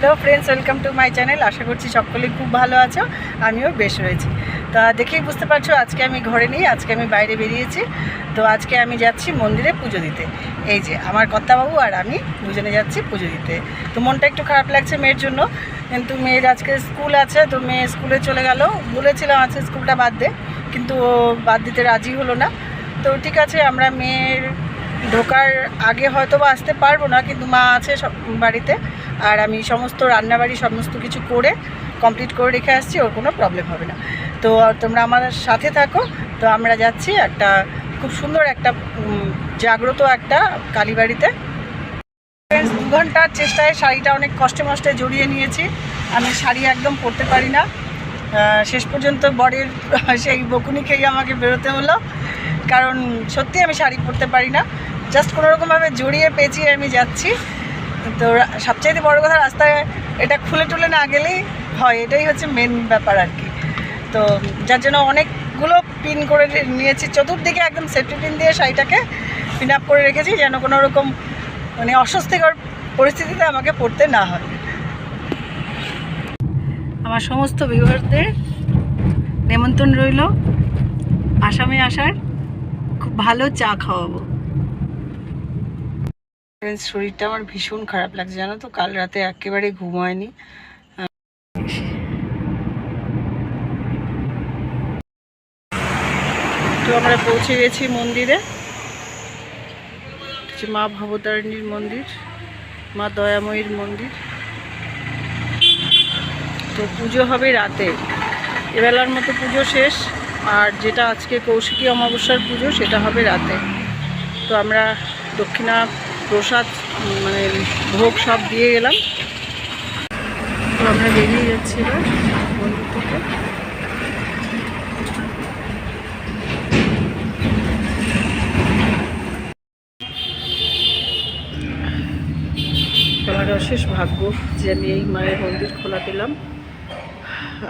Hello friends welcome to my channel আশা করছি সকলেই খুব ভালো আছো, আমিও বেশ রয়েছি। তা দেখেই বুঝতে পারছ, আজকে আমি ঘরে নেই, আজকে আমি বাইরে বেরিয়েছি। তো আজকে আমি যাচ্ছি মন্দিরে পুজো দিতে। এই যে আমার কর্তাবাবু আর আমি দুজনে যাচ্ছি পুজো দিতে। তো মনটা একটু খারাপ লাগছে মেয়ের জন্য। কিন্তু মেয়ের আজকে স্কুল আছে, তো মেয়ে স্কুলে চলে গেল। বলেছিলাম আজকে স্কুলটা বাদ দে, কিন্তু ও বাদ দিতে রাজি হলো না। তো ঠিক আছে, আমরা মেয়ের ঢোকার আগে হয়তো বা আসতে পারব না, কিন্তু মা আছে সব বাড়িতে। আর আমি সমস্ত রান্নাবাড়ি সমস্ত কিছু করে কমপ্লিট করে রেখে আসছি, ওর কোনো প্রবলেম হবে না। তো তোমরা আমার সাথে থাকো, তো আমরা যাচ্ছি একটা খুব সুন্দর একটা জাগ্রত একটা কালীবাড়িতে। দু ঘণ্টার চেষ্টায় শাড়িটা অনেক কষ্টে মষ্টে জড়িয়ে নিয়েছি। আমি শাড়ি একদম পরতে পারি না। শেষ পর্যন্ত বরের সেই বকুনি খেয়ে আমাকে বেরোতে হলো। কারণ সত্যি আমি শাড়ি পরতে পারি না। জাস্ট কোনোরকমভাবে জড়িয়ে পেঁচিয়ে আমি যাচ্ছি। তো সবচাইতে বড় কথা রাস্তায় এটা খুলে টুলে না গেলেই হয়, এটাই হচ্ছে মেন ব্যাপার আর কি। তো যার জন্য অনেকগুলো পিন করে নিয়েছি, চতুর্দিকে একদম সেফটি পিন দিয়ে শাড়িটাকে পিন আপ করে রেখেছি যেন কোনো রকম মানে অস্বস্তিকর পরিস্থিতিতে আমাকে পড়তে না হয়। আমার সমস্ত ভিউয়ারদের নেমন্তন্ন রইল। আসামে আসার, খুব ভালো চা খাওয়াবো। Friends, শরীরটা আমার ভীষণ খারাপ লাগছে জানো তো? কাল রাতে একেবারে ঘুম হয়নি তো আমরা পৌঁছে গেছি মন্দিরে। হচ্ছে মা ভবতারিণীর মন্দির মা দয়াময়ীর মন্দির। তো পুজো হবে রাতে। এবেলার মতো পুজো শেষ আর যেটা আজকে কৌশিকী অমাবস্যার পুজো সেটা হবে রাতে। তো আমরা দক্ষিণা প্রসাদ মানে ভোগ সব দিয়ে গেলাম। তো আমরা বেরিয়ে যাচ্ছি মন্দির আমার অশেষ ভাগ্য যে আমি এই মায়ের মন্দির খোলা পেলাম।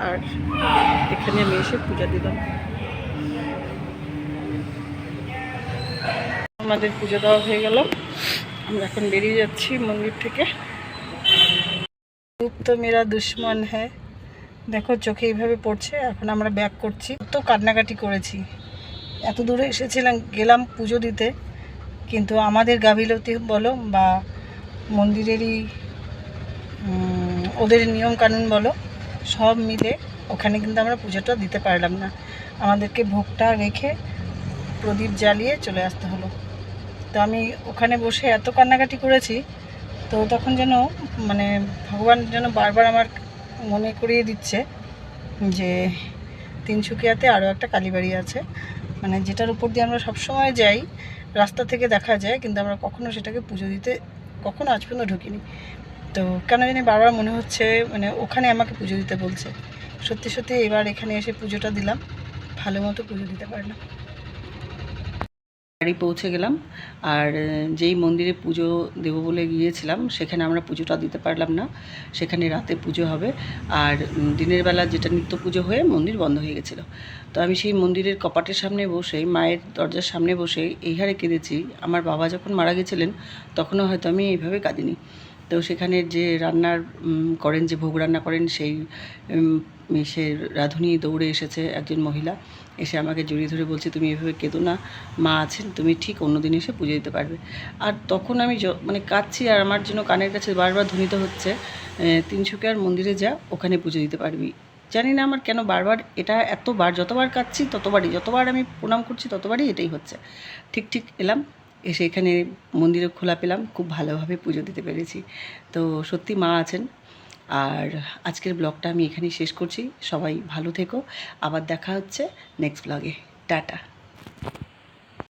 আর এখানে আমি এসে পূজা দিলাম। আমাদের পুজো দেওয়া হয়ে গেল। আমরা এখন বেরিয়ে যাচ্ছি মন্দির থেকে। তো মেরা দুশ্মন হ্যাঁ দেখো চোখে এইভাবে পড়ছে, এখন আমরা ব্যাক করছি। তো কান্নাকাটি করেছি। এত দূরে এসেছিলাম, গেলাম পুজো দিতে, কিন্তু আমাদের গাভিলতি বলো বা মন্দিরেরই ওদের নিয়ম কানুন বলো, সব মিলে ওখানে কিন্তু আমরা পুজোটা দিতে পারলাম না। আমাদেরকে ভোগটা রেখে প্রদীপ জ্বালিয়ে চলে আসতে হলো। তো আমি ওখানে বসে এত কান্নাকাটি করেছি, তো তখন যেন মানে ভগবান যেন বারবার আমার মনে করিয়ে দিচ্ছে যে তিনসুকিয়াতে আরও একটা কালীবাড়ি আছে। মানে যেটার উপর দিয়ে আমরা সবসময় যাই, রাস্তা থেকে দেখা যায়, কিন্তু আমরা কখনো সেটাকে পুজো দিতে, কখনো আজ পর্যন্ত ঢুকিনি। তো কেন জানি বারবার মনে হচ্ছে মানে ওখানে আমাকে পুজো দিতে বলছে। সত্যি সত্যি এবার এখানে এসে পুজোটা দিলাম, ভালো মতো পুজো দিতে পারলাম। বাড়ি পৌঁছে গেলাম। আর যেই মন্দিরে পুজো দেবো বলে গিয়েছিলাম, সেখানে আমরা পুজোটা দিতে পারলাম না। সেখানে রাতে পুজো হবে। আর দিনের বেলা যেটা নিত্য পুজো হয়ে মন্দির বন্ধ হয়ে গেছিল। তো আমি সেই মন্দিরের কপাটের সামনে বসে, মায়ের দরজার সামনে বসে এই হারে কেঁদেছি। আমার বাবা যখন মারা গেছিলেন, তখনও হয়তো আমি এইভাবে কাঁদিনি। তো সেখানে যে রান্নার করেন, যে ভোগ রান্না করেন, সেই সে রাঁধুনি দৌড়ে এসেছে একজন মহিলা। এসে আমাকে জড়িয়ে ধরে বলছে তুমি এভাবে কেঁদো না। মা আছেন তুমি ঠিক অন্য দিন এসে পুজো দিতে পারবে। আর তখন আমি মানে কাঁদছি আর আমার জন্য কানের কাছে বারবার ধ্বনিত হচ্ছে আহ, তিনসুকিয়ার মন্দিরে যা ওখানে পুজো দিতে পারবি। জানি না আমার কেন বারবার এটা এতবার যতবার কাঁদছি ততবারই যতবার আমি প্রণাম করছি ততবারই এটাই হচ্ছে। ঠিক ঠিক এলাম এসে এখানে মন্দিরে খোলা পেলাম খুব ভালোভাবে পুজো দিতে পেরেছি। তো সত্যি মা আছেন আর আজকের ব্লগটা আমি এখানেই শেষ করছি। সবাই ভালো থেকো। আবার দেখা হচ্ছে নেক্সট ব্লগে টাটা।